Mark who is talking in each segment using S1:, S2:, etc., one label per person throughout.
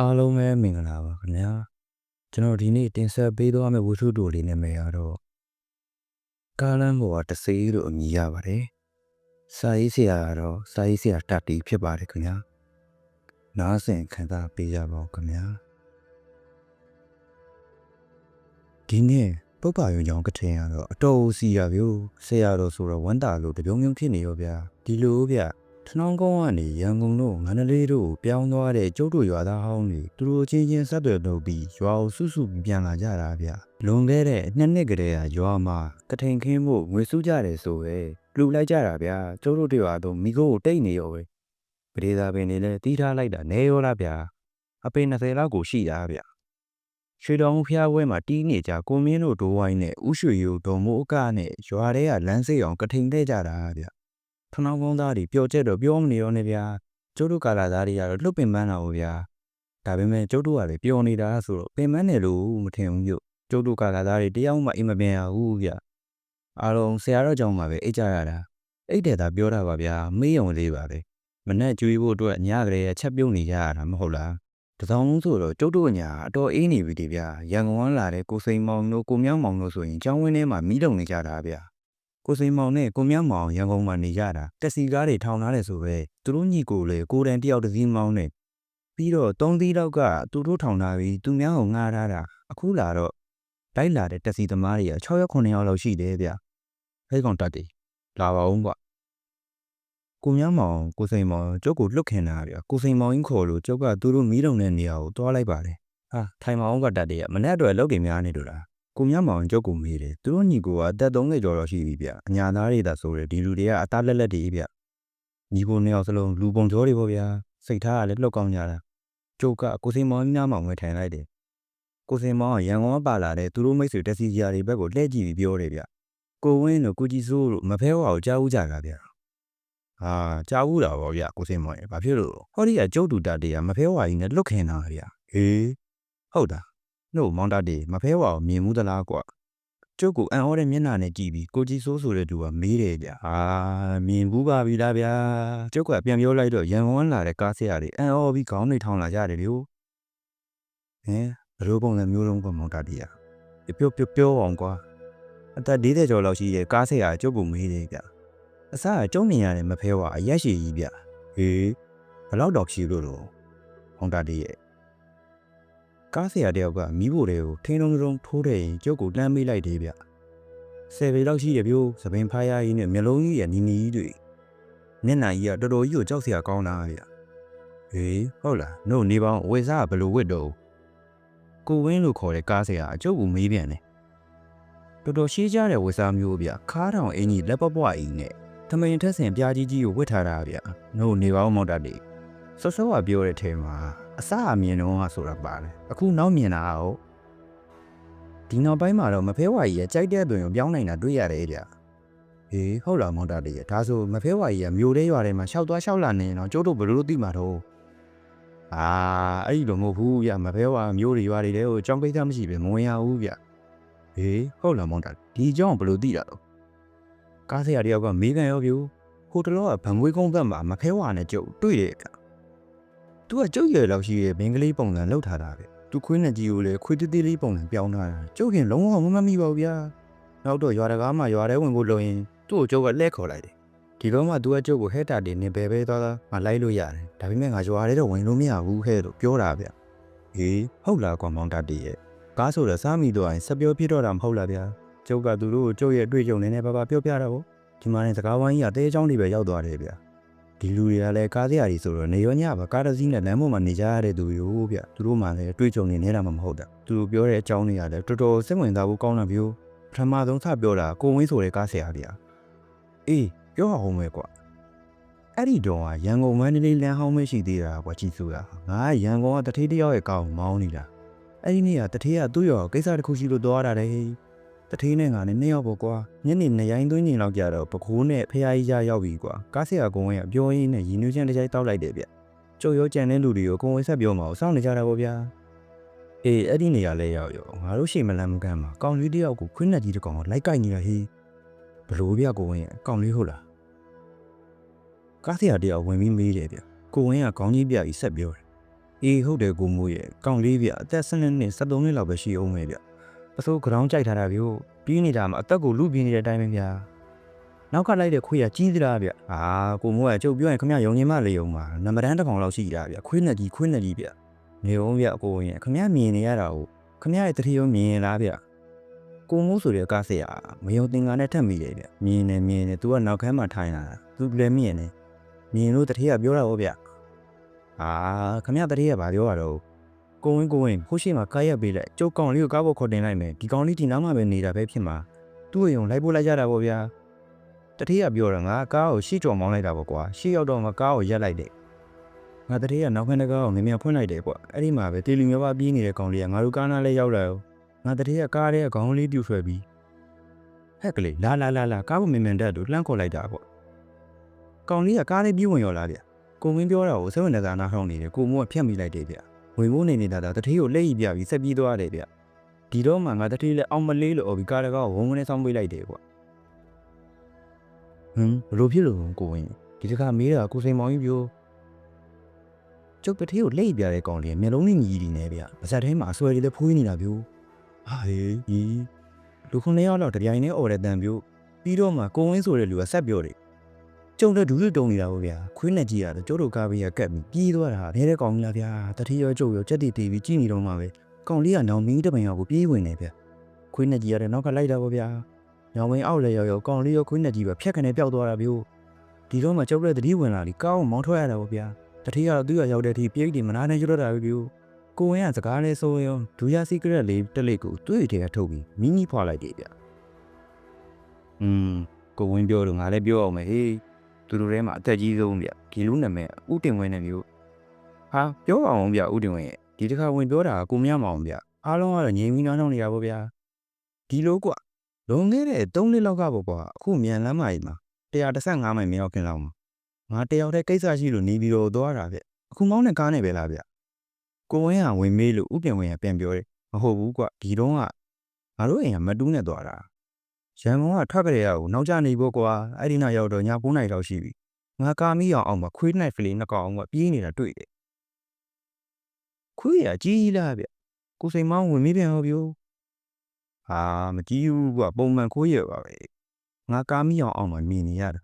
S1: အားလုံးပဲမင်္ဂလာပါခင်ဗျာကျွန်တော်ဒီနေ့တင်ဆက်ပေးသွားမယ့်ဝတ္ထုတိုလေးနာမည်ကတော့ကာလန်ဘောကတဆေးလို့အမည်ရပါတယ်စာရေးဆရာကတော့စာရေးဆရာတတီဖြစ်ပါတယ်ခင်ဗျာနားဆင်ခံစားပေးကြပါဦးခင်ဗျာဒီနေ့ပုပ္ပါယုံကြောင့်ကထင်ရတော့အတော်စီရပြို့ဆရာတော်ဆိုတော့ဝမ်းတာလို့တပြုံပြုံဖြစ်နေရောဗျာဒီလိုဗျ ထနောင်းကုန်းကနေရန်ကုန်တို့ငန္ဓလေးတို့ကိုပြောင်းသွားတဲ့ကျုပ်တို့ရွာသားဟောင်းတွေသူတို့ချင်းချင်းဆက်သွယ်လုပ်ပြီးရွာကိုစုစုပြီးပြန်လာကြတာဗျလွန်ခဲ့တဲ့နှစ်နှစ်ကတည်းကရွာမှာကထိန်ခင်းဖို့ငွေစုကြတယ်ဆိုပဲလူလိုက်ကြတာဗျကျုပ်တို့တွေရွာတော့မိခိုးကိုတိတ်နေရောပဲပဒေသာပင်နေလဲတီးထားလိုက်တာနေရောလားဗျအပေ20လောက်ကိုရှိတာဗျရွှေတော်မှုဖျားပွဲမှာတီးနေကြကိုမင်းတို့ဒိုးဝိုင်းနဲ့ဥရွှေရိုဒေါ်မိုးအကနဲ့ရွာထဲကလမ်းစိတ်အောင်ကထိန်တဲ့ကြတာဗျ ထနောင်းကုန်းသားတွေပျော်ချက်တော့ပြောမနေရောနဲ့ဗျာကျုပ်တို့ကာလာသားတွေကတော့လှုပ်ပင်ပန်းတာကိုဗျာဒါပေမဲ့ကျုပ်တို့ကလည်းပျော်နေတာဆိုတော့ပင်ပန်းတယ်လို့မထင်ဘူးပြုတ်ကျုပ်တို့ကာလာသားတွေတယောက်မှအိမ်မပြန်ရဘူးဗျအားလုံးဆရာတော်ကြောင့်ပါပဲအိတ်ကြရတာအိတ်တယ်သာပြောတာပါဗျာမေးရုံလေးပါပဲမနဲ့ကျွေးဖို့အတွက်ညကလေးချက်ပြုတ်နေကြရတာမဟုတ်လားတစောင်းလုံးဆိုတော့ကျုပ်တို့ညာအတော်အေးနေပြီဒီဗျာရန်ကုန်ကလာတဲ့ကိုစိန်မောင်တို့ကိုမြောင်းမောင်တို့ဆိုရင်ကျောင်းဝင်းထဲမှာမီးတုံနေကြတာဗျာ ကိုစိန်မောင်နဲ့ကိုမြောင်းမောင်ရန်ကုန်မှာနေကြတာတက်စီကားတွေထောင်ထားတယ်ဆိုပဲသူတို့ညီကိုလေကိုတန်တယောက်တစ်စီးမောင်းနေပြီးတော့သုံးသီးလောက်ကသူတို့ထောင်ထားပြီးသူများကိုငှားထားတာအခုလာတော့လိုက်လာတဲ့တက်စီသမားတွေက6ရက်9ရက်လောက်ရှိတယ်ဗျာဟဲ့ကောင်တက်တယ်လာပါဦးကွာကိုမြမောင်ကိုစိန်မောင်ကျုပ်ကိုလွတ်ခင်တာဗျာကိုစိန်မောင်ကြီးခေါ်လို့ကျုပ်ကသူတို့မီးတုံတဲ့နေရာကိုတွားလိုက်ပါတယ်ဟာထိုင်မောင်ကတက်တယ်မနေ့အတွက်လောက်တွေများနေလို့လား ကိုမြမောင်ကျုပ်ကိုမေးတယ်သူတို့ညီကိုကအသက်30ကျော်တော့ရှိပြီဗျအညာသားတွေသာဆိုတယ်ဒီလူတွေကအသားလက်လက်တွေဗျညီကိုနှစ်ယောက်စလုံးလူပုံကြောတွေပေါ့ဗျာစိတ်ထားကလည်းလှုပ်ကောင်းကြတာကျုပ်ကကိုစိန်မောင်မြမောင်ပဲထိုင်လိုက်တယ်ကိုစိန်မောင်ကရန်ကုန်ကပါလာတဲ့သူတို့မိတ်ဆွေတက်စီကြီးတွေဘက်ကိုလှည့်ကြည့်ပြီးပြောတယ်ဗျကိုဝင်းတို့ကိုကြီးစိုးတို့မဖဲဝါကိုကြားဦးကြတာဗျဟာကြားဦးတာပေါ့ဗျကိုစိန်မောင်ရေဘာဖြစ်လို့ဟောဒီကကျုပ်တူတာတွေကမဖဲဝါကြီးနဲ့လွတ်ခင်တာဗျဟေးဟုတ်တာ နှုတ်မောင်တာတွေမဖဲဝါကိုမြင်မှုသလားကွာကျုပ်ကိုအံ့ဩတဲ့မျက်နှာနဲ့ကြည့်ပြီးကိုကြီးစိုးဆိုတဲ့သူကမေးတယ်ဗျအာမြင်ဘူးပါပြီလားဗျာကျုပ်ကပြန်ပြောလိုက်တော့ရန်ကုန်လာတဲ့ကားဆရာတွေအံ့ဩပြီးခေါင်းတွေထောင်လာကြတယ်လို့ဟင်ဘယ်လိုပုံစံမျိုးလုံးကမောင်တာတွေอ่ะပြောပြောပြောအောင်ကွာအသက်40ကျော်လောက်ရှိရဲ့ကားဆရာကျုပ်ကိုမေးတယ်ဗျအစားကကျုံနေရတယ်မဖဲဝါအရက်ရှိကြီးဗျဟေးဘလောက်တော့ရှိလို့တော့မောင်တာတွေရဲ့ ကားဆရာတယောက်ကမိဖို့တွေကိုထင်းလုံးလုံးထိုးတယ်ရင်ကျုပ်ကိုလှမ်းမေးလိုက်တယ်ဗျဆယ်ပေလောက်ရှိရပြိုးသပင်ဖားရကြီးနဲ့မျက်လုံးကြီးရဲ့နီနီကြီးတွေမျက်နှာကြီးကတော်တော်ကြီးကိုကြောက်စရာကောင်းတာဗျဟေးဟုတ်လားနို့နေပေါင်းဝေစားကဘလို့ဝစ်တော့ကိုဝင်းလို့ခေါ်တဲ့ကားဆရာအကျုပ်ကိုမေးပြန်တယ်တော်တော်ရှေးကြတဲ့ဝေစားမျိုးဗျခါးတောင်အင်းကြီးလက်ပပွားအင်းနဲ့ထမင်ထက်ဆင်ပြားကြီးကြီးကိုဝစ်ထားတာဗျနို့နေပေါင်းမောက်တတ်တယ် ဆော့ဆော့ကပြောတဲ့ထဲမှာအစအမြင်တော့ဆိုတာပါတယ်အခုနောက်မြင်တာဟုတ်ဒီနောက်ပိုင်းမှာတော့မဖဲဝါကြီးရဲ့ကြိုက်တဲ့အတွင်ကိုပြောင်းနိုင်တာတွေ့ရတယ်ဗျဟေးဟုတ်လားမောင်တာလေးဒါဆိုမဖဲဝါကြီးကမျိုးလေးရွာထဲမှာရှောက်သွားရှောက်လာနေရင်တော့ကျိုးတို့ဘယ်လိုသိမှာတော့အာအဲ့ဒီလိုမဟုတ်ဘူးဗျမဖဲဝါမျိုးတွေရွာတွေတဲကိုကြောင်းကိစ္စမရှိပဲမဝင်ရဘူးဗျဟေးဟုတ်လားမောင်တာဒီအကြောင်းဘယ်လိုသိတာတော့ကားဆရာတယောက်ကမေးကန်ရောပြူဟိုတလောကဗံမွေးကုန်းသက်မှာမဖဲဝါနဲ့ကျုပ်တွေ့တယ်ဗျ သူကကျုပ်ရယ်လောက်ရှိရဲ့မင်းကလေးပုံစံလောက်ထားတာပဲသူခွေးနဲ့ကြီးကိုလည်းခွေးသေးသေးလေးပုံစံပြောင်းထားတာကျုပ်ခင်လုံးဝမမမိပါဘူးဗျာနောက်တော့ရွာတကားမှရွာထဲဝင်ဖို့လုပ်ရင်သူ့ကိုကျုပ်ကလှည့်ခေါ်လိုက်တယ်ဒီတော့မှသူကကျုပ်ကိုဟဲတာတင်နေပဲပဲသွားသွားမလိုက်လို့ရတယ်ဒါပေမဲ့ငါရွာထဲတော့ဝင်လို့မရဘူးဟဲ့လို့ပြောတာဗျဟေးဟုတ်လားကွန်မောင်တာတီရဲ့ကားဆိုတော့စားမိတော့ရင်စပြောဖြစ်တော့တာမဟုတ်လားဗျာကျုပ်ကသူတို့ကိုကျုပ်ရဲ့အတွေ့အကြုံနည်းနည်းပါးပါးပြောပြတာပေါ့ဒီမှာနေစကားဝိုင်းကြီးကတဲအကြောင်းတွေပဲရောက်သွားတယ်ဗျာ ဒီလူတွေကလည်းကားစရာကြီးဆိုတော့နေရောညပါကားတစ်စီးနဲ့လမ်းပေါ်မှာနေကြရတဲ့သူတွေဗျသူတို့မှလည်းတွေ့ကြုံနေနေတာမှမဟုတ်တာသူတို့ပြောတဲ့အကြောင်းတွေကလည်းတော်တော်စိတ်ဝင်စားဖို့ကောင်းတာမျိုးပထမဆုံးစပြောတာကိုဝင်းဆိုတဲ့ကားဆရာဗျာအေးပြောအောင်မဲကွာအဲ့ဒီတော့ရန်ကုန်မန္တလေးလမ်းဟောင်းမရှိသေးတာကွာကြည့်ဆိုတာငါရန်ကုန်ကတထေးတယောက်ရဲ့ကောင်မောင်းနေတာအဲ့ဒီနေ့ကတထေးကသူ့ရောကိစ္စတစ်ခုရှိလို့သွားတာတဲ့ တထေးနဲ့ငါနဲ့နှစ်ယောက်ပေါ့ကွာညနေနှစ်ရိုင်းသွင်းချိန်လောက်ကြတော့ပခိုးနဲ့ဖះကြီးရရောက်ပြီကွာကားဆရာကုန်းဝင်းကအပြောရင်းနဲ့ရည်နွေးချမ်းတစ်ချိုက်တောက်လိုက်တယ်ဗျကျုပ်ရောကြံတဲ့လူတွေကိုကုန်းဝင်းဆက်ပြောမှာကိုစောင့်နေကြတာပေါ့ဗျာအေးအဲ့ဒီနေရာလဲရောက်ရောငါတို့ရှေ့မလန်းမကန်းမှာကောင်လေးတယောက်ကိုခွင်းနဲ့ကြီးတစ်ကောင်ကိုလိုက်ကိုက်နေတာဟေးဘလို့ဗျကိုဝင်းရဲ့ကောင်လေးဟုတ်လားကားဆရာတယောက်ဝင်ပြီးမေးတယ်ဗျကိုဝင်းကခေါင်းကြီးပြပြီးဆက်ပြောတယ်အေးဟုတ်တယ်ကိုမိုးရဲ့ကောင်းလေးဗျအသက်12နှစ်73နှစ်လောက်ပဲရှိအောင်ပဲဗျ ပစိုးကြောင်ကြိုက်ထားတာဗျို့ပြီးနေတာမှာအသက်ကိုလူပြင်းနေတဲ့အတိုင်းပဲဗျာနောက်ကလိုက်တဲ့ခွေးကကြီးသလားဗျအာကိုမိုးကကျုပ်ပြောရင်ခမရုံညင်မလေးယုံမှာနံပါတ်တန်းတစ်ကောင်လောက်ရှိတာဗျခွေးနဲ့ကြီးခွေးနဲ့ကြီးဗျနေအောင်ဗျကိုရင်ခမမြင်နေရတာကိုခမရဲ့တတိယမြင်လားဗျကိုမိုးဆိုတဲ့ကားဆရာမယုံတင်ကားနဲ့ထက်မိတယ်ဗျမြင်နေမြင်နေ तू ကနောက်ခန်းမှာထိုင်လာတာ तू လည်းမြင်နေမြင်လို့တတိယပြောတာဟောဗျအာခမရတရေကဘာပြောရတော့ ကိုဝင်းကိုဝင်းခိုးရှိမှာကားရက်ပေးလိုက်ကျုပ်ကောင်လေးကိုကားပေါ်ခေါ်တင်လိုက်မယ်ဒီကောင်လေးဒီနားမှာပဲနေတာပဲဖြစ်မှာသူ့အယုံလိုက်ပို့လိုက်ကြတာပေါ့ဗျာတတိယပြောတော့ငါကားကိုရှေ့ကျော်မောင်းလိုက်တာပေါ့ကွာရှေ့ရောက်တော့မှကားကိုရက်လိုက်တယ်ငါတတိယနောက်ခန်းတကားကိုငမြဖွင့်လိုက်တယ်ပေါ့အဲ့ဒီမှာပဲတေလီမျိုးပါပြေးနေတဲ့ကောင်လေးကငါတို့ကားနားလေးရောက်လာရောငါတတိယကားရဲ့ခေါင်းလေးပြူဆွဲပြီးဟက်ကလေးလာလာလာလာကားပေါ်မင်မန်တက်တို့လှမ်းခေါ်လိုက်တာပေါ့ကောင်လေးကကားလေးပြေးဝင်ရောလာဗျကိုမင်းပြောတာကိုစိတ်ဝင်စားနားထောင်နေတယ်ကိုမိုးကဖြတ်မိလိုက်တယ်ဗျ ဝင်မိုးနေနေတာဒါတထေးကိုလက်ရည်ပြပြီးဆက်ပြီးသွားတယ်ဗျဒီတော့မှငါတထေးလည်းအောင်မလေးလို့អော်ပြီးကားတကားကိုဝုန်းဝန်းနဲ့ဆောင်းပေးလိုက်တယ်ကွဟမ်ဘလို့ဖြစ်လို့ကိုဝင်ဒီတခါမေးတာကိုစိန်မောင်ကြီးပြောကျုပ်တထေးကိုလက်ရည်ပြတဲ့ကောင်လေးမျက်လုံးလေးမြည်နေတယ်ဗျပါဇက်ထဲမှာအဆွဲလေးလည်းဖွေးနေတာဗျဟာဟေးဒီလူခုနှစ်ယောက်တော့တပြိုင်တည်းអော်တဲ့တန်ဗျပြီးတော့မှကိုဝင်းဆိုတဲ့လူကဆက်ပြောတယ် ကျုံတဲ့ဒူးလူတုံနေတာပေါ့ဗျာခွေးနဲ့ကြည့်ရတယ်ကျိုးတို့ကားဘေးကကက်ပြီးပြေးသွားတာဘဲတဲ့ကောင်ကြီးလားဗျာတတိရောကျုပ်ရောကြက်တီတီပြီးကြည့်နေတော့မှပဲကောင်လေးကနောင်မင်းတပင်ရောက်ကိုပြေးဝင်နေဗျာခွေးနဲ့ကြည့်ရတယ်နောက်ကလိုက်တာပေါ့ဗျာညောင်မင်းအောက်လဲရောက်ရောက်ကောင်လေးရောခွေးနဲ့ကြည့်ပဲဖြက်ခနဲ့ပျောက်သွားတာဗျို့ဒီတော့မှကျုပ်လည်းတတိဝင်လာလीကားကိုမောင်းထွက်ရတာပေါ့ဗျာတတိကတော့သူ့ရရောက်တဲ့ထိပြေးတီမနာနဲ့ရွတ်တာပဲဗျို့ကိုဝင်ကစကားလဲဆိုရင်ဒူယာစီကရက်လေးတက်လေးကိုတွေ့တဲ့ထုတ်ပြီးမိမိဖွာလိုက်တယ်ဗျာอืมကိုဝင်ပြောတော့ငါလည်းပြောအောင်မယ်ဟေး သူတို့ထဲမှာအသက်ကြီးဆုံးဗျဒီလူနာမည်ဥတင်ဝင်းနဲ့မျိုးဟာပြောပါအောင်ဗျဥတင်ဝင်းရဲ့ဒီတစ်ခါဝင်ပြောတာကကိုမရမအောင်ဗျအားလုံးကတော့ငြိမ်ပြီးနှောင်းနှောင်းနေတာပေါ့ဗျာဒီလိုကွလွန်ခဲ့တဲ့3နှစ်လောက်ကပေါ့ကွာအခုမြန်လမ်းမကြီးမှာ135မိုင်မရောက်ခင်လောက်မှာငါတယောက်တည်းကိစ္စရှိလို့နေပြီးတော့သွားတာဗျအခုမောင်းတဲ့ကားနဲ့ပဲလားဗျကိုဝင်းကဝင်မေးလို့ဥတင်ဝင်းကပြန်ပြောတယ်မဟုတ်ဘူးကွဒီတော့ကငါတို့အိမ်ကမတူးနဲ့သွားတာ ရန်ကုန်ကထွက်ကြရအောင်နောက်ကျနေဖို့ကွာအဲ့ဒီနောက်ရောက်တော့ည9နာရီလောက်ရှိပြီငါကာမီအောင်အောင်မှာခွေးနိုင်ဖလေးနှစ်ကောင်အောင်ကပြေးနေတာတွေ့တယ်ခွေးရကြီးကြီးလားဗျကိုစိန်မောင်းဝင်မေးပြန်ဟောဗျိုဟာမကြီးဘူးကွာပုံမှန်ခွေးရပါပဲငါကာမီအောင်အောင်မှာမြင်နေရတာ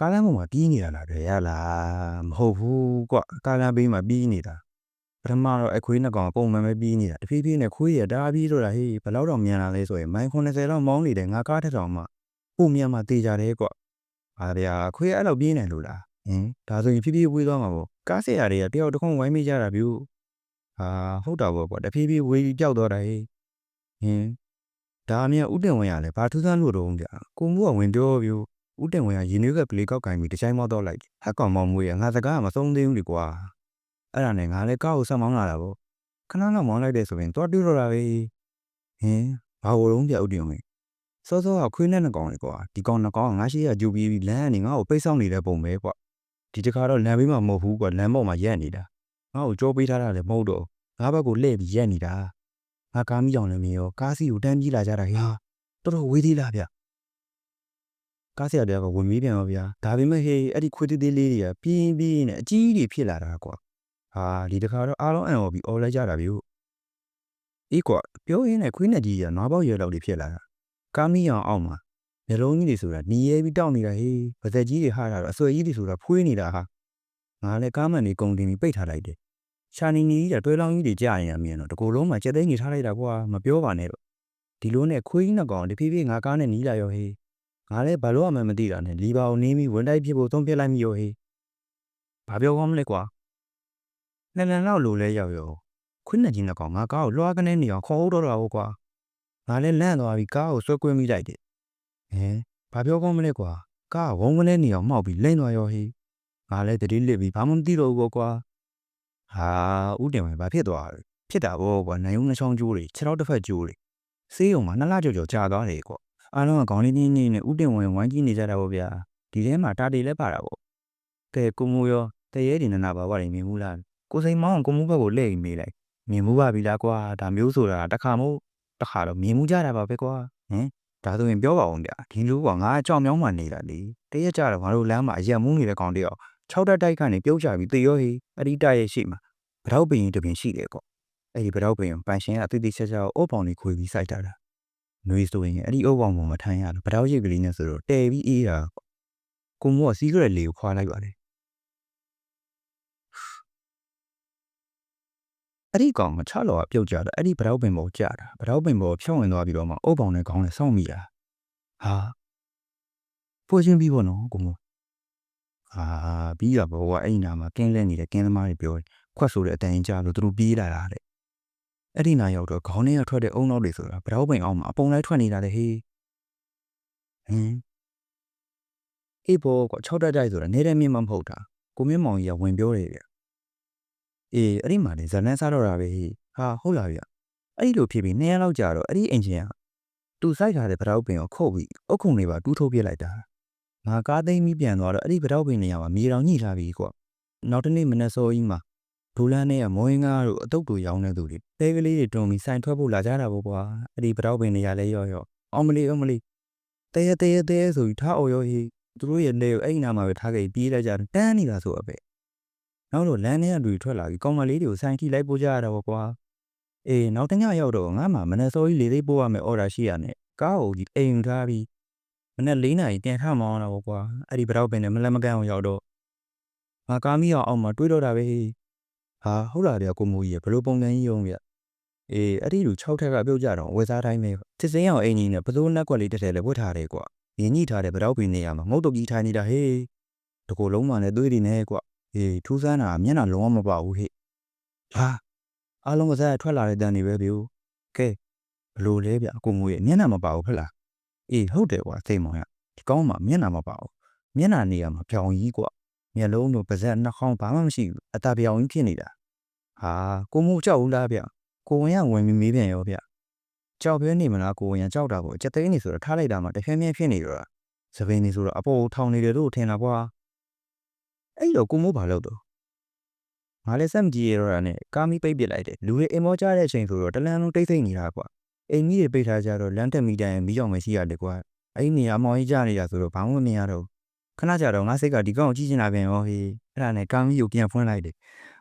S1: ကားလမ်းပေါ်မှာပြေးနေတာလားဗျရလားမဟုတ်ဘူးကွာကားလမ်းဘေးမှာပြေးနေတာ ပထမတော့အခွေးနှစ်ကောင်ပုံမှန်ပဲပြေးနေတာတဖြည်းဖြည်းနဲ့ခွေးရတားပြေးတော့တာဟေးဘယ်လောက်တော့မြန်လာလဲဆိုရင်မိုင်90လောက်မောင်းနေတယ်ငါကားတစ်ထောင်မှပုံမြန်မှာတေးကြတယ်ကွာဟာဗျာခွေးအဲ့လောက်ပြေးနိုင်လို့လားဟင်ဒါဆိုရင်ဖြည်းဖြည်းဝေးသွားမှာပေါ့ကားဆရာတွေကတယောက်တစ်ခုံဝိုင်းမိကြတာဗျို့ဟာဟုတ်တာပေါ့ကွာတဖြည်းဖြည်းဝေးပြီးပျောက်သွားတာဟေးဟင်ဒါအမြဥတင်ဝင်ရလဲဘာထူးဆန်းလို့တော့ဗျာကိုမှုကဝင်ပြောဗျို့ဥတင်ဝင်ကရင်းနှီးကပလေးကောက်ကင်ပြီးတချိုင်းမောက်တော့လိုက်တယ်ဟက်ကောင်မောင်မွေးရငါစကားကမဆုံးသေးဘူးလေကွာ အဲ့ဒါနဲ့ငါလည်းကားကိုဆက်မောင်းလာတာပေါ့ခဏလောက်မောင်းလိုက်တဲ့ဆိုရင်တော့တူတော့တာပဲဟင်ဘာလို့လုံးပြဥတင်ဝင်စောစောကခွေးနဲ့နှကောင်လေကွာဒီကောင်နှကောင်ကငါရှိရဂျူပြီးပြီးလမ်းကနေငါ့ကိုပိတ်ဆောင်နေတဲ့ပုံပဲကွာဒီတခါတော့လမ်းဘေးမှာမဟုတ်ဘူးကွာလမ်းပေါ်မှာရက်နေတာငါ့ကိုကြောပေးထားတာလည်းမဟုတ်တော့ငါဘက်ကိုလှည့်ပြီးရက်နေတာငါကားမိအောင်လည်းမရောကားစီကိုတန်းပြေးလာကြတာဟာတော်တော်ဝေးသေးလားဗျကားဆရာတယောက်ကဝင်မေးပြန်ပါဗျာဒါပေမဲ့ဟေးအဲ့ဒီခွေးသေးသေးလေးတွေကပြင်းပြင်းနဲ့အကြီးကြီးဖြစ်လာတာကွာ ဟာဒီတခါတော့အားလုံးအံ့ဩပြီးអော်လိုက်ကြတာဗျအေးကွာပြောရင်းနဲ့ခွေးနဲ့ကြီးကနွားပေါက်ရွယ်လောက်တွေဖြစ်လာတာ ကားမီအောင်အောင်မှာမျိုးလုံးကြီးတွေဆိုတာหนีရဲပြီးတောက်နေတာဟေးပါဇက်ကြီးတွေဟာတာတော့အဆွဲကြီးတွေဆိုတာဖွေးနေတာဟာငါလည်းကားမှန်တွေကုန်တင်ပြီးပိတ်ထားလိုက်တယ်ရှာနီနီကြီးကတွဲလောင်းကြီးတွေကြာရင်အမြင်တော့တကူလုံးမှာကြက်သိန်းကြီးထားလိုက်တာကွာမပြောပါနဲ့တော့ဒီလိုနဲ့ခွေးကြီးနှစ်ကောင်တဖြည်းဖြည်းငါကားနဲ့နီးလာရောဟေးငါလည်းဘာလို့မှမသိတာနဲ့လီပါကိုနင်းပြီးဝန်တိုက်ဖြစ်ဖို့သုံးပြလိုက်မိရောဟေးဘာပြောကောင်းမလဲကွာ နှစ်လန်လောက်လိုလဲရောက်ရောခွေးနှစ်ကြီးနှစ်ကောင်ငါကားကိုလွှားကနေနေအောင်ခေါ်ဟုတ်တော့တာဟုတ်ကွာငါလည်းလန့်သွားပြီးကားကိုဆွဲကွင်းမိလိုက်တယ်။ဟင်ဘာပြောကောင်းမလဲကွာ။ကားကဝုန်းကလေးနေအောင်မှောက်ပြီးလိမ့်သွားရောဟေး။ငါလည်းတတိလစ်ပြီးဘာမှမသိတော့ဘူးပေါ့ကွာ။ဟာဥတင်ဝင်ဘာဖြစ်သွားလဲ။ဖြစ်တာပေါ့ကွာ။နိုင်ုံနှချောင်းကျိုးတွေခြေထောက်တစ်ဖက်ကျိုးတွေဆေးရုံမှာနှစ်လကြော်ကြော်ကြာသွားတယ်ကွာ။အားလုံးကခေါင်းလေးနင်းနင်းနဲ့ဥတင်ဝင်ဝိုင်းကြည့်နေကြတာပေါ့ဗျာ။ဒီထဲမှာတာတီလည်းပါတာပေါ့။ကဲကိုမူရောတရေဒီနနာပါဝါတွေမြင်ဘူးလား။ ကိုစိန်မောင်းကကိုမူဘက်ကိုလှည့်ပြီးမေးလိုက်။မြင်မှုပါပြီလားကွာ။ဒါမျိုးဆိုတာတစ်ခါမို့တခါတော့မြင်မှုကြတာပါပဲကွာဟင်ဒါဆိုရင်ပြောပါဦးဗျာဒီလိုကငါအကြောင်မြောင်းမှနေတာလေတရက်ကြတော့ငါတို့လမ်းမှာအရက်မူးနေတဲ့ကောင်တယောက်၆တက်တိုက်ကနေပြုတ်ချပြီးသေရောဟေးအဒီတိုက်ရဲ့ရှိမှာဗတောက်ပင်တပင်ရှိတယ်ကောအဲ့ဒီဗတောက်ပင်ကိုပန်ရှင်ကအတိတ်တိချက်ချက်အိုးပေါင်လေးခွေပြီးစိုက်ထားတာနှွေးဆိုရင်အဲ့ဒီအိုးပေါင်ပေါ်မှာထိုင်ရတော့ဗတောက်ရိပ်ကလေးနဲ့ဆိုတော့တဲပြီးအေးတာပေါ့ကိုမိုးကစီးကြရက်လေးကိုခွာလိုက်ပါတယ် အဲ့ဒီကောင်ကချလော်ကပြုတ်ကြတာအဲ့ဒီဗတောက်ပင်ပေါ်ကြာတာဗတောက်ပင်ပေါ်ဖြောင်းဝင်သွားပြီးတော့မှအိုးပေါင်နဲ့ခေါင်းနဲ့စောင့်မိတာဟာပိုးချင်းပြီးပေါ့နော်ကိုမိုးအာပြီးရဘောကအဲ့ဒီနာမှာကင်းလဲနေတဲ့ကင်းသမားတွေပြောတယ်ခွက်ဆိုတဲ့အတန်ကြီးကြလို့သူတို့ပြေးလာတာတဲ့အဲ့ဒီနာရောက်တော့ခေါင်းထဲကထွက်တဲ့အုံနောက်တွေဆိုတာဗတောက်ပင်အောင်မှာအပုံလိုက်ထွက်နေတာလေဟေးဟင်းအေးဘောက6တက်တိုက်ဆိုတာနေတဲ့မြင့်မမဟုတ်တာကိုမင်းမောင်ကြီးကဝင်ပြောတယ်ဗျ အေးအဲ့ဒီမှာလေဇလန်းစားတော့တာပဲဟေးဟာဟုတ်လားဗျအဲ့ဒီလိုဖြစ်ပြီး2ရက်လောက်ကြာတော့အဲ့ဒီအင်ဂျင်ကသူစိုက်ထားတဲ့ဗတောက်ပင်ကိုခုတ်ပြီးအုတ်ခုံတွေပါတူးထုတ်ပြစ်လိုက်တာငါကားသိမ်းပြီးပြန်သွားတော့အဲ့ဒီဗတောက်ပင်နေရာမှာမြေတောင်ညှိထားပြီကွနောက်တစ်နေ့မနေ့စောကြီးမှာဒိုလန်းနဲ့ကမောင်းငါတို့အတုတ်တူရောင်းနေသူတွေတဲကလေးတွေတွန်းပြီးစိုင်ထွက်ဖို့လာကြတာပေါ့ကွာအဲ့ဒီဗတောက်ပင်နေရာလဲရော့ရော့အောင်မလေးအောင်မလေးတဲရတဲရတဲရဆိုပြီးထားအော်ရော့ဟေးသူတို့ရဲ့လဲကိုအဲ့ဒီနာမှာပဲထားခဲ့ပြီးပြေးလိုက်ကြတယ်တန်းနေတာဆိုအပဲ နောက်တော့လမ်းထဲကလူတွေထွက်လာပြီးကောင်မလေးတွေကိုစိုင်ထိလိုက်ပို့ကြရတာပေါ့ကွာအေးနောက်တစ်ညရောက်တော့ငါမှမနေ့စောကြီးလေလေးပို့ရမယ်အော်ဒါရှိရနဲ့ကားကိုဒီအိမ်ယူထားပြီးမနေ့၄နာရီပြန်ထမောင်းတာပေါ့ကွာအဲ့ဒီဗတော့ပင်နဲ့မလက်မကန်းအောင်ရောက်တော့ငါကားမီးအောင်အောင်မှာတွေးတော့တာပဲဟာဟုတ်လားဗျာကိုမိုးကြီးရဘယ်လိုပုံစံကြီးရုံဗျအေးအဲ့ဒီလူ6ထက်ကပြုတ်ကြတော့ဝယ်စားတိုင်းပဲစစ်စင်းအောင်အင်ကြီးနဲ့ဘစိုးလက်ကွက်လေးတစ်ထည်လည်းဝတ်ထားတယ်ကွာရင်းညှိထားတဲ့ဗတော့ပင်နေရာမှာမုတ်တုတ်ကြီးထိုင်နေတာဟေးတကူလုံးမှလည်းသွေးတွေနဲ့ကွာ အေးထူးဆန်းတာမျက်နှာလုံးဝမပေါဘူးဟေ့ဟာအားလုံးကစားထွက်လာတဲ့တန်တွေပဲဗျိုကဲဘလို့လဲဗျကိုမိုးရဲ့မျက်နှာမပေါဘူးဖက်လားအေးဟုတ်တယ်ကွာစိတ်မောင်ရဒီကောင်းမှမျက်နှာမပါဘူးမျက်နှာနေရာမှာပြောင်ကြီးကွာမျက်လုံးတို့ပါးစပ်နှာခေါင်းဘာမှမရှိဘူးအตาပြောင်ကြီးဖြစ်နေတာဟာကိုမို့ကြောက်ဘူးလားဗျကိုဝင်ရဝင်ပြီးမေးပြန်ရောဗျကြောက်ပြဲနေမလားကိုဝင်ရကြောက်တာပေါ့အချက်သိန်းနေဆိုတော့ထားလိုက်တာမှတဖြည်းဖြည်းဖြစ်နေတော့သပင်းနေဆိုတော့အပေါ်ထောင်နေတယ်လို့ထင်တာကွာ အဲ့လိုကိုမို့ဘာလုပ်တော့ငါလည်းစက်မကြည့်ရတော့တာနဲ့ကာမီပိတ်ပစ်လိုက်တယ်လူတွေအိမ်မောကြတဲ့အချိန်ဆိုတော့တလန်းလုံးတိတ်ဆိတ်နေတာကွာအိမ်ကြီးတွေပိတ်ထားကြတော့လမ်းတက်မီတိုင်မီးကြောင်မရှိရတယ်ကွာအဲ့ဒီနေရာမောင်ကြီးကြနေတာဆိုတော့ဘာမှမမြင်ရတော့ခဏကြာတော့ငါစိတ်ကဒီကောင်ကိုကြည့်နေတာပြန်ရောဟေးအဲ့ဒါနဲ့ကာမီကိုပြန်ဖွင့်လိုက်တယ်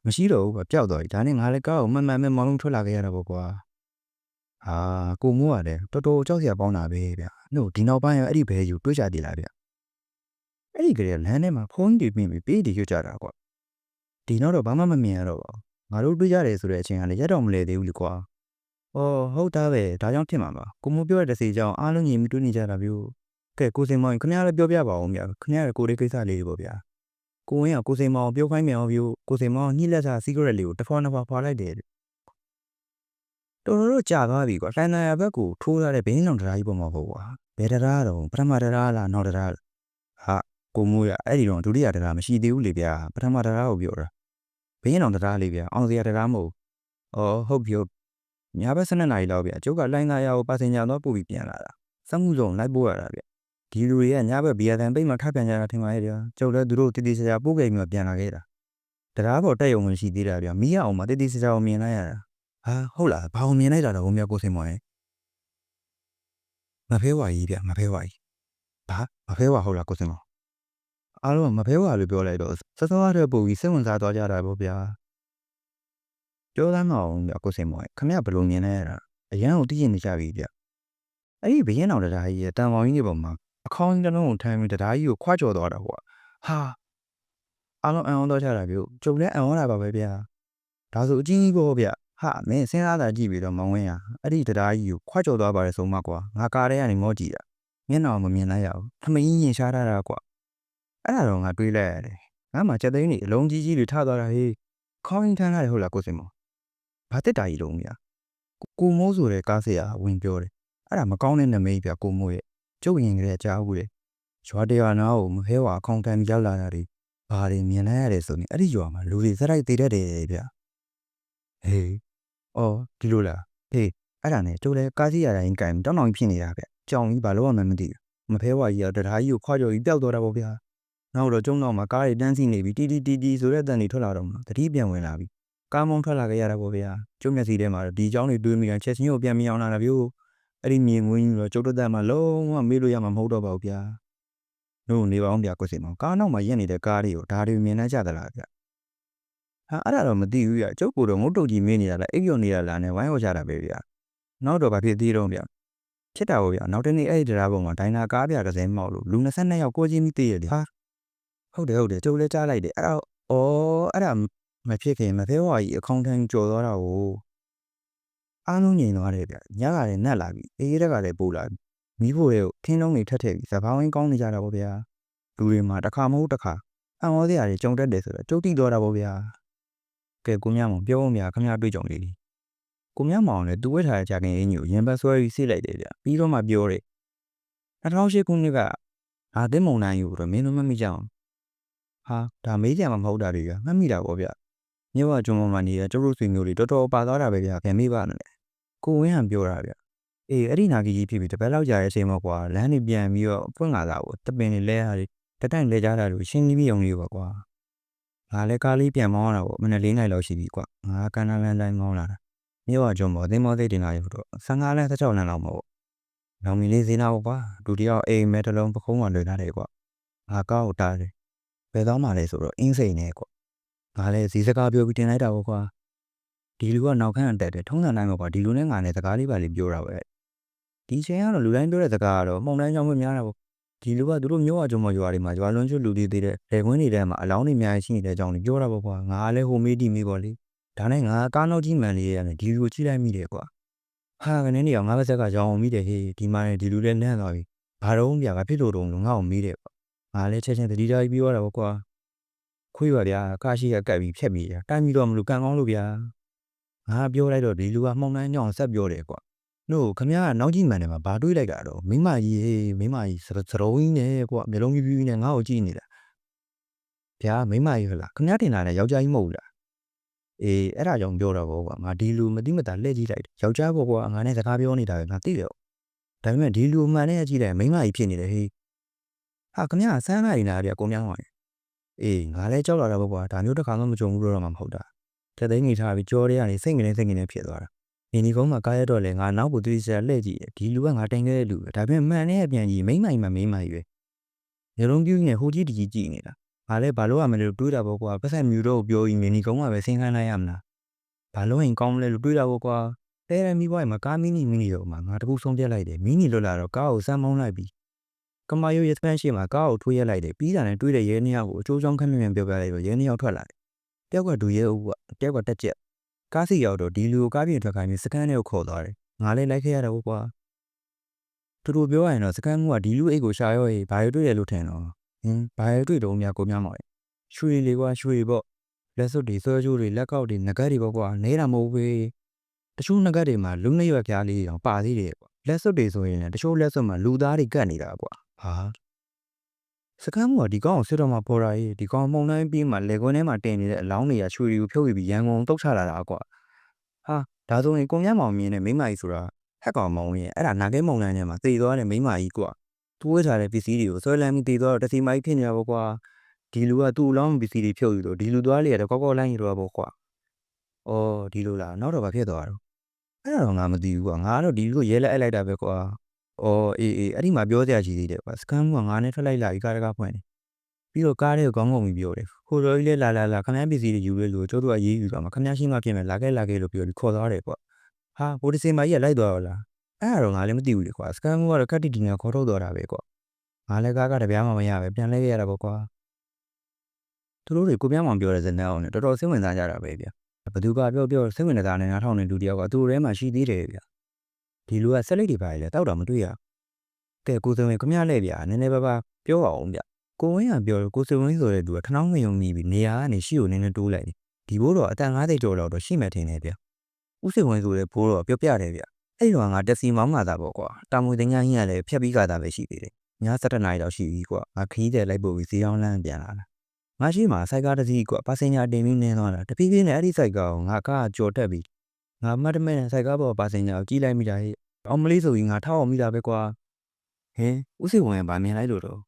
S1: မရှိတော့ဘူးကွာပျောက်သွားပြီဒါနဲ့ငါလည်းကားကိုမှန်မှန်ပဲမောင်းလုံးထွက်လာခဲ့ရတာပေါ့ကွာဟာကိုမိုးရတယ်တော်တော်ကြောက်စရာပေါင်းတာပဲဗျနှုတ်ဒီနောက်ပိုင်းရောအဲ့ဒီဘဲယူတွေးကြတည်လာဗျ အဲ့ဒီကလေးလမ်းထဲမှာဖုန်းကြီးတွေပြင်ပြီးပေးတီရွတ်ကြတာကွာဒီနောက်တော့ဘာမှမမြင်ရတော့ပါဘူးငါတို့တွေးကြတယ်ဆိုတဲ့အချိန်ကလည်းရက်တော့မလဲသေးဘူးလေကွာ။အော်ဟုတ်တာပဲဒါကြောင့်ဖြစ်မှာပါ။ကိုမိုးပြောတဲ့တစ်စီကြောင့်အားလုံးညီမိတွေ့နေကြတာမျိုး။ကဲကိုစင်မောင်ခင်ဗျားလည်းပြောပြပါဦးမြတ်။ခင်ဗျားရဲ့ကိုလေးကိစ္စလေးတွေပေါ့ဗျာ။ကိုဝင်းကကိုစင်မောင်ပြောခိုင်းမြန်အောင်ပြောကိုစင်မောင်ညှိလက်စာစီးကရက်လေးကိုတစ်ဖွာနှစ်ဖွာဖွာလိုက်တယ်တဲ့။တော်တော်တော့ကြာသွားပြီကွာ။လှန်နာရဘက်ကိုထိုးထားတဲ့ဘင်းလောင်တရားကြီးပေါ်မှာပေါ့ကွာ။ဘယ်တရားတော့ပထမတရားလားနောက်တရားလား။ဟာ ကိုမိုးရအဲ့ဒီတော့ဒုတိယတရားမရှိသေးဘူးလေဗျာ။ပထမတရားကိုပြောတာ။ဘင်းလောင်တရားလေးဗျာ။အောင်စရာတရားမဟုတ်ဘူး။အော်ဟုတ်ပြီဟုတ်ညဘက်12နာရီလောက်ဗျအကျုပ်ကလိုင်းသားရကိုပါစင်ဂျာတော့ပို့ပြီးပြန်လာတာစက်မှုစုံလိုက်ပို့ရတာဗျဒီလူတွေကညဘက်ဘီယာတန်ပိတ်မှထပ်ပြန်ကြတာထင်ပါရဲ့ဗျာကျုပ်လည်းသူတို့တည်တည်ချာချာပို့ခဲ့ပြီးမှပြန်လာခဲ့တာတရားပေါ်တက်ရုံမရှိသေးတာဗျမီးရအောင်မတည်တည်ချာချာကိုမြင်လိုက်ရတာဟာဟုတ်လားဘာကိုမြင်လိုက်တာတော့ဘုံမြတ်ကိုစင်မော်ရဲ့မဖဲဝါကြီးဗျမဖဲဝါကြီးဘာမဖဲဝါဟုတ်လားကိုစင်မော် အားလုံးမဖဲဝါလို့ပြောလိုက်တော့စစောရတဲ့ပုံကြီးစိတ်ဝင်စားသွားကြတာပေါ့ဗျာပြောသားမအောင်ဗျကိုစိန်မောင်ခမရဘလို့မြင်လဲရတာအရန်ကိုသိရင်နေကြပြီဗျအဲ့ဒီဘရင်တော်တရားကြီးရဲ့တန်ပေါင်းကြီးတွေပေါ်မှာအခေါင်းကြီးတစ်လုံးကိုထမ်းပြီးတရားကြီးကိုခွာကြော်သွားတာကွာဟာအားလုံးအံ့ဩတော့ကြတာဗျကျုံလဲအံ့ဩတာပါပဲဗျာဒါဆိုအကြီးကြီးပေါ့ဗျဟာမင်းစဉ်းစားတာကြည့်ပြီးတော့မောင်ဝင်းရအဲ့ဒီတရားကြီးကိုခွာကြော်သွားပါတယ်ဆိုမှကွာငါကားထဲကနေမောကြည့်တာမျက်နှာမမြင်လိုက်ရဘူးထမင်းရင်ရှားထားတာကွာ အဲ့ဒါတော့ငါတွေးလိုက်ရတယ်ငါမှချက်သိန်းကြီးအလုံးကြီးကြီးတွေထသွားတာဟေးခေါင်းထမ်းထားတယ်ဟုတ်လားကိုစိန်မောင်ဘာတက်တာကြီးလုံးမြကိုမိုးဆိုတဲ့ကားဆရာဝင်ပြောတယ်အဲ့ဒါမကောင်းတဲ့နမိတ်ပြကိုမိုးရဲ့ကျုပ်ရင်ကလေးကြားဘူးလေရွာတရွာနာကိုမဟဲဝါအကောင့်တန်ရောက်လာတာတွေဘာတွေမြင်လိုက်ရတယ်ဆိုရင်အဲ့ဒီရွာမှာလူတွေစရိုက်သေးတတ်တယ်ဗျဟေးအော်ဒီလိုလားဟေးအဲ့ဒါနဲ့ကျုပ်လည်းကားစီရတိုင်းကင်တောင်းတောင်းဖြစ်နေတာဗျကြောင်ကြီးဘာလို့မှမသိဘူးမဖဲဝါကြီးကတရားကြီးကိုခွာကြော်ကြီးပျောက်သွားတာပေါ့ဗျာ နောက်တော့ကျုံတော့မှာကားတွေတန်းစီနေပြီတီတီတီတီဆိုတဲ့အတန်တွေထွက်လာတော့မှတတိပြန်ဝင်လာပြီကားမောင်းထွက်လာခဲ့ရတာပေါ့ဗျာကျုံမျက်စိထဲမှာဒီအကြောင်းတွေတွေးမိတာချက်ချင်းကိုပြန်မအောင်လာတာဗျို့အဲ့ဒီမြင်ငွင်းကြီးတော့ကျုပ်တို့တက်မှာလုံးဝမေးလို့ရမှာမဟုတ်တော့ပါဘူးဗျာတို့နေပါအောင်ဗျာကိုစိမောင်ကားနောက်မှာရက်နေတဲ့ကားတွေကိုဒါတွေမြင်နေကြသလားဗျဟာအဲ့ဒါတော့မသိဘူးဗျကျုပ်ကတော့ငုတ်တုတ်ကြီးမင်းနေတာလားအိပ်ပျော်နေတာလားနဲ့ဝိုင်းဟောကြတာပဲဗျနောက်တော့ဘာဖြစ်သေးတော့ဗျဖြစ်တာပေါ့ဗျနောက်တနေ့အဲ့ဒီတရားပေါ်မှာဒိုင်နာကားပြတစ်စဲမောက်လို့လူ22ယောက်ကိုချင်းပြီးသေးရတယ်ဟာ ဟုတ်တယ်ဟုတ်တယ်ကျုပ်လည်းကြားလိုက်တယ်အဲ့ဒါဩအဲ့ဒါမဖြစ်ခင်မဖေးဝါကြီးအကောင့်ထန်ကြော်သွားတာကိုအားလုံးငြိမ်သွားတယ်ဗျညကလည်းနတ်လာပြီအေးရက်ကလည်းပို့လာပြီမိဖို့ရဲ့ခင်းလုံးတွေထက်ထည့်ပြီးစပားဝင်းကောင်းနေကြတာပေါ့ဗျာလူတွေမှာတစ်ခါမဟုတ်တစ်ခါအံ့ဩစရာတွေကြုံတတ်တယ်ဆိုတော့ကျုပ်တိသွားတာပေါ့ဗျာကဲကိုမြမောင်ပြောအောင်များခမရတွေ့ကြုံလေးလေးကိုမြမောင်လည်းသူဝတ်ထားတဲ့ဂျာကင်အင်ကြီးကိုရင်ဘတ်ဆွဲပြီးစိတ်လိုက်တယ်ဗျပြီးတော့မှပြောတယ်2008ခုနှစ်ကအာသင်းမုံတိုင်းယူတော့မင်းတို့မမိကြအောင် ဟာဒါမေးကြမှာမဟုတ်တာတွေကမှတ်မိတာပေါ့ဗျမြဝကျွန်းပေါ်မှာနေတဲ့ကျုပ်တို့ဆွေမျိုးတွေတော်တော်ပါသွားတာပဲဗျခင်မေးပါနဲ့ကိုဝင်းဟန်ပြောတာဗျအေးအဲ့ဒီနာကြီးကြီးဖြစ်ပြီးတပတ်လောက်ကြာတဲ့အချိန်မှာကွာလမ်းနေပြန်ပြီးတော့ပွင့်လာတာကိုတပင်လေးလဲရတယ်တတိုင်လဲကြတာလို့ရှင်းပြီးပြီးအောင်လေးပါကွာငါလည်းကားလေးပြန်မောင်းရတာပေါ့မနေ့၄နိုင်လောက်ရှိပြီကွငါကန်းလန်းလန်းတိုင်းမောင်းလာတာမြို့ဝကျွန်းပေါ်သင်းမောသိတင်လာရတော့15လန်း16လန်းလောက်မှာပေါ့လောင်မီလေးဈေးနာပေါ့ကွာဒုတိယအိမ်မဲတစ်လုံးပခုံးမှလွယ်ထားတယ်ကွငါကောက်တားတယ် ဘယ်သွားမှလဲဆိုတော့အင်းစိန်နဲ့ကွငါလည်းဈေးစကားပြောပြီးတင်လိုက်တာပေါ့ကွာဒီလူကနောက်ခန်းအတက်တယ်ထုံးစံတိုင်းပေါ့ကွာဒီလူနဲ့ငါနဲ့စကားလေးပါလေးပြောတာပဲဒီချိန်ကတော့လူတိုင်းပြောတဲ့စကားကတော့မှုံတိုင်းကြောင့်ပဲများတာပေါ့ဒီလူကသူတို့မျိုးဝကြုံမရွာတွေမှာရွာလွန်ကျွလူသေးသေးတဲ့လေကွင်းတွေထဲမှာအလောင်းတွေအများကြီးရှိနေတဲ့အကြောင်းတွေပြောတာပေါ့ကွာငါကလည်းဟိုမေးတီမေးပေါ့လေဒါနဲ့ငါကားနောက်ကြီးမှန်လေးရတယ်ဒီလူကိုကြည့်လိုက်မိတယ်ကွာဟာကနေနေအောင်ငါပါဇက်ကရောင်းအောင်မိတယ်ဟေးဒီမှာနေဒီလူလည်းနန်းသွားပြီဘာတော့ဗျာဘာဖြစ်လို့တော့လို့ငါ့ကိုမေးတယ်ပေါ့ ငါလည်းချက်ချင်းတတိထားပြီးပြောတာပေါ့ကွာခွေးပါဗျာကားရှိကကပ်ပြီးဖြက်ပြီးတာတိုင်းပြီးတော့မလို့ကန်ကောင်းလို့ဗျာငါပြောလိုက်တော့ဒီလူကမှုန်တိုင်းကြောင်ဆက်ပြောတယ်ကွာတို့ခမရကနောက်ကြီးမှန်တယ်မှာဘာတွေးလိုက်တာတော့မိမကြီးဟေးမိမကြီးစရစရုံးကြီးနဲ့ကွာမျိုးလုံးပြူးပြူးနဲ့ငါ့ကိုကြည့်နေတာဗျာမိမကြီးဟလားခမရတင်လာတဲ့ယောက်ျားကြီးမဟုတ်ဘူးလားအေးအဲ့ဒါကြောင့်ပြောတာပေါ့ကွာငါဒီလူမတိမတာလှည့်ကြည့်လိုက်တယ်ယောက်ျားပေါ့ကွာငါနဲ့စကားပြောနေတာပဲငါသိတယ်ဒါပေမဲ့ဒီလူမှန်နဲ့ကြည့်လိုက်မိမကြီးဖြစ်နေတယ်ဟေး ဟာခမရဆန်းလိုက်နေတာဗျကိုမြောင်းပါလေအေးငါလည်းကြောက်လာတာပေါ့ကွာဒါမျိုးတစ်ခါမှမကြုံဘူးတော့မှမဟုတ်တာတက်သိန်းကြီးထားပြီးကြောတွေကနေစိတ်ငနေစိတ်ငနေဖြစ်သွားတာနေဒီကုန်းမှာကားရတော့လေငါနောက်ကိုသူစရာလှည့်ကြည့်တယ်ဒီလူကငါတိုင်ခဲ့တဲ့လူပဲဒါပေမဲ့မှန်တဲ့အပြန်ကြီးမိမ့်မိုင်မှမိမ့်မိုင်ပဲညလုံးပြူးနေဟိုကြီးဒီကြီးကြည့်နေတာငါလည်းဘာလို့ရမလဲလို့တွေးတာပေါ့ကွာပတ်သက်မြူတော့ပြောပြီးနေဒီကုန်းမှာပဲဆင်းခိုင်းလိုက်ရမလားဘာလို့ရင်ကောင်းမလဲလို့တွေးတာပေါ့ကွာတဲရမီဘွိုင်းမှာကားမီနီမီနီတော့မှာငါတခုဆုံးပြက်လိုက်တယ်မီနီလွတ်လာတော့ကားကိုစမ်းမောင်းလိုက်ပြီး ကမာယိုရဲစပန်ရှိမှာကားကိုထိုးရက်လိုက်တယ်ပြီးတာနဲ့တွေးတဲ့ရဲနှစ်ယောက်ကိုအချိုးချောင်းခက်မြင်ပြောပြလိုက်တော့ရဲနှစ်ယောက်ထွက်လာတယ်တယောက်ကဒူရဲဦးကတယောက်ကတက်ချက်ကားစီရောက်တော့ဒီလူကိုကားပြင်ထွက်ခိုင်းပြီးစကန်ထဲကိုခေါ်သွားတယ်။ငါလည်းလိုက်ခဲ့ရတော့ကွာ။သူတို့ပြောရရင်တော့စကန်မှုကဒီလူအိတ်ကိုရှာရောရေးဘာရတွေ့တယ်လို့ထင်တော့။ဟင်းဘာရတွေ့တော့များကိုများမော်တယ်။ရွှေလေးကွာရွှေပေါ့။လက်စွပ်တွေဆွဲကြိုးတွေလက်ကောက်တွေငကတ်တွေပေါ့ကွာ။နေတာမဟုတ်ဘူး။တချို့ငကတ်တွေမှာလူနှစ်ရွက်ပြားလေးတောင်ပါသေးတယ်ကွာ။လက်စွပ်တွေဆိုရင်လည်းတချို့လက်စွပ်မှာလူသားတွေကတ်နေတာကွာ။ ဟာစကန်မှုကဒီကောင်ကိုစစ်တော့မှပေါ်လာရေးဒီကောင်မှုန်တိုင်းပြီးမှလေကွင်းထဲမှာတင်နေတဲ့အလောင်းတွေကရွှေတွေကိုဖြုတ်ပြီးရန်ကုန်တုတ်ချလာတာကွာဟာဒါဆိုရင်ကိုမြတ်မောင်မြင်တဲ့မိန်းမကြီးဆိုတာဟက်ကောင်မောင်ရဲ့အဲ့ဒါနာခဲမုံလန်းထဲမှာတည်သွားတဲ့မိန်းမကြီးကွာသူ့ဝဲထားတဲ့ပစ္စည်းတွေကိုဆွဲလန်းပြီးတည်သွားတော့တစီမကြီးဖြစ်နေတာပေါ့ကွာဒီလူကသူ့အလောင်းပစ္စည်းတွေဖြုတ်ယူလို့ဒီလူသွားလေးကတော့ကောက်ကောက်လိုင်းယူတော့ပေါ့ကွာအော်ဒီလိုလားနောက်တော့ဘာဖြစ်သွားတော့အဲ့ဒါတော့ငါမသိဘူးကွာငါကတော့ဒီလူကိုရဲလက်အပ်လိုက်တာပဲကွာ အော်အေးအေးအဲ့ဒီမှာပြောစရာကြီးသေးတယ်ကွာစကန်ကငါနဲ့ထွက်လိုက်လာပြီးကားတကားဖွင့်တယ်ပြီးတော့ကားလေးကိုကောင်းကောင်းပြီးပြောတယ်ခိုးတော်ကြီးလေးလာလာလာခမန်းပစ္စည်းတွေယူလေလို့ကျိုးတို့ကရေးယူသွားမှာခမန်းရှိမှပြင်မယ်လာခဲ့လာခဲ့လို့ပြောပြီးခေါ်သွားတယ်ကွာဟာဘိုဒီစင်မာကြီးကလိုက်သွားတော့လားအဲ့ဒါတော့ငါလည်းမသိဘူးလေကွာစကန်မှုကတော့ကတ်တီတီနဲ့ခေါ်ထုတ်သွားတာပဲကွာငါလည်းကားကတပြားမှမရပဲပြန်လဲခဲ့ရတာပေါ့ကွာသူတို့တွေကိုပြားမှပြောတဲ့ဇနက်အောင်နဲ့တော်တော်စိတ်ဝင်စားကြတာပဲဗျဘသူကပြောပြောစိတ်ဝင်စားနေနားထောင်နေလူတယောက်ကသူ့ထဲမှာရှိသေးတယ်ဗျ ဒီလူကဆက်လက်တွေပါလေတောက်တာမတွေ့ရကဲကိုစံဝင်ခမရလဲဗျနည်းနည်းပါးပါပြောပါအောင်ဗျကိုဝင်းကပြောကိုစံဝင်ဆိုတဲ့သူကထနောင်းငယုံမိပြီးနေရာကနေရှိကိုနည်းနည်းတိုးလိုက်တယ်ဒီဘိုးတော့အတန်90ကျော်လောက်တော့ရှိမှထင်တယ်ဗျဥစိန်ဝင်ဆိုတဲ့ဘိုးတော့ပြောပြတယ်ဗျအဲ့တော့ငါတက်စီမောင်းလာတာပေါ့ကွာတာမွေတင်ညာဟင်းကလည်းဖြတ်ပြီးကြတာပဲရှိသေးတယ်ည7နာရီတော့ရှိပြီကွာငါခရီးတယ်လိုက်ပို့ပြီးဈေးအောင်လမ်းပြန်လာတာငါရှိမှစိုက်ကားတစ်စီးကွာပါစင်ညာတင်ပြီးနင်းသွားတာတဖြည်းဖြည်းနဲ့အဲ့ဒီစိုက်ကားကိုငါကားကြော်တက်ပြီး ငါမတ်တမဲနဲ့စိုက်ကားပေါ်ပါစင်ညာကိုကြီးလိုက်မိတာဟဲ့အောင်မလေးဆိုပြီးငါထောက်အောင်မိတာပဲကွာဟင်းဥစိန်ဝင်ကဗာမြင်လိုက်လို့တော့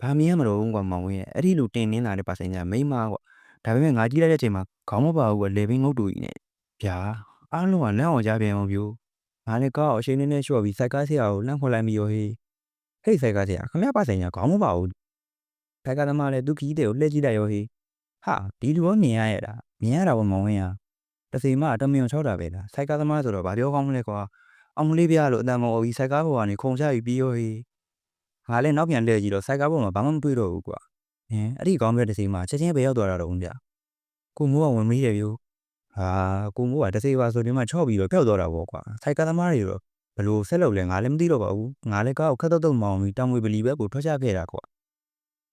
S1: ဗာမြင်ရမလို့ကွာမောင်ဝင်းရဲ့အဲ့ဒီလိုတင်နင်းလာတဲ့ပါစင်ညာမိမကွာဒါပေမဲ့ငါကြီးလိုက်တဲ့အချိန်မှာခေါင်းမပါဘူးကွာလေဘင်းငုတ်တူကြီးနဲ့ဗျာအားလုံးကလမ်းအောင်ကြပြန်အောင်ပြိုငါလည်းကားကိုအချိန်နဲ့နဲ့လျှော့ပြီးစိုက်ကားဆရာကိုလမ်းခွန်လိုက်ပြီးရောဟေးဟေ့စိုက်ကားဆရာခမရပါဆိုင်ညာခေါင်းမပါဘူးစိုက်ကားသမားလည်းသူခီးတဲ့ကိုလှည့်ကြည့်လိုက်ရောဟေးဟာဒီလူကမြင်ရရတာမြင်ရတာဘောမောင်ဝင်းရ တစီမတမင်ချောက်တာပဲလားစိုက်ကားသမားဆိုတော့ဗာပြောကောင်းမလဲကွာအောင်မလေးပြလို့အတန်မော်ပြီးစိုက်ကားပေါ်ကနေခုံချပြီးပြီးရောဟေးငါလည်းနောက်ပြန်လှည့်ကြည့်တော့စိုက်ကားပေါ်မှာဘာမှမတွေ့တော့ဘူးကွာဟင်အဲ့ဒီကောင်းတဲ့တစီမချက်ချင်းပဲရောက်သွားတာတော့ဦးဗျကိုမိုးကဝင်မီးတယ်ဗျဟာကိုမိုးကတစီပါဆိုဒီမှာချော့ပြီးတော့ပျောက်သွားတာပေါ့ကွာစိုက်ကားသမားတွေတော့ဘလို့ဆက်လုပ်လဲငါလည်းမသိတော့ပါဘူးငါလည်းကားကိုခက်တော့တော့မောင်းပြီးတောင်ဝေပလီဘက်ကိုထွက်ချခဲ့တာကွာ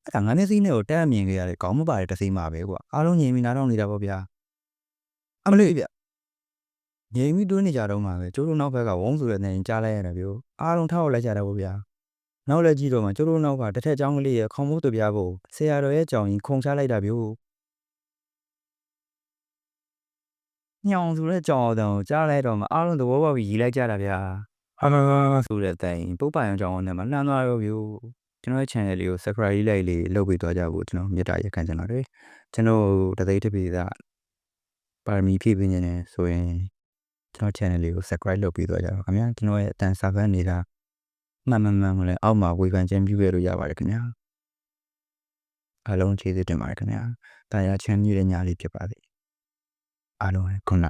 S1: အဲ့ဒါငါမျက်စိနဲ့ကိုတက်အမြင်ခဲ့ရတယ်ခေါင်းမပါတဲ့တစ်စိမ့်ပါပဲကွာအားလုံးငြိမ်ပြီးနားထောင်နေတာပေါ့ဗျာအ မလေးဗျငြိမ်ပြီးတွင်းနေကြတော့မှပဲကျိုးတို့နောက်ဘက်ကဝုန်းဆိုတဲ့နေရင်ကြားလိုက်ရတယ်ဗျအားလုံးထောက်လိုက်ကြတာပေါ့ဗျာနောက်လည်းကြည့်တော့မှကျိုးတို့နောက်ကတစ်ထက်ချောင်းကလေးရဲ့ခေါင်းမိုးတူပြားဖို့ဆရာတော်ရဲ့ကြောင်ကြီးခုံချလိုက်တာဗျညောင်ဆိုတဲ့ကြောင်အောင်ကိုကြားလိုက်တော့မှအားလုံးသဘောပေါက်ပြီးရီလိုက်ကြတာဗျာဟာဆိုတဲ့အတိုင်းပုတ်ပိုင်အောင်ကြောင်အောင်နဲ့မှလှမ်းသွားရောဗျကျွန်တော်ရဲ့ channel လေးကို subscribe လေးလေးလုပ်ပေးသွားကြဖို့ကျွန်တော်မေတ္တာရက်ခံချင်ပါတယ်ကျွန်တော်တသိတပိသာ ပါရမီဖြည့်ပေးနေတယ်ဆိုရင်ကျွန်တော် channel လေးကို subscribe လုပ်ပေးသွားကြပါခင်ဗျာကျွန်တော်ရဲ့အတန်စာဖတ်နေတာမှန်မှန်မှန်မှန်လည်းအောက်မှာဝေဖန်ခြင်းပြုခဲ့လို့ရပါတယ်ခင်ဗျာအားလုံးကျေးဇူးတင်ပါတယ်ခင်ဗျာတာယာချမ်းမြေ့တဲ့ညလေးဖြစ်ပါစေအားလုံးခုန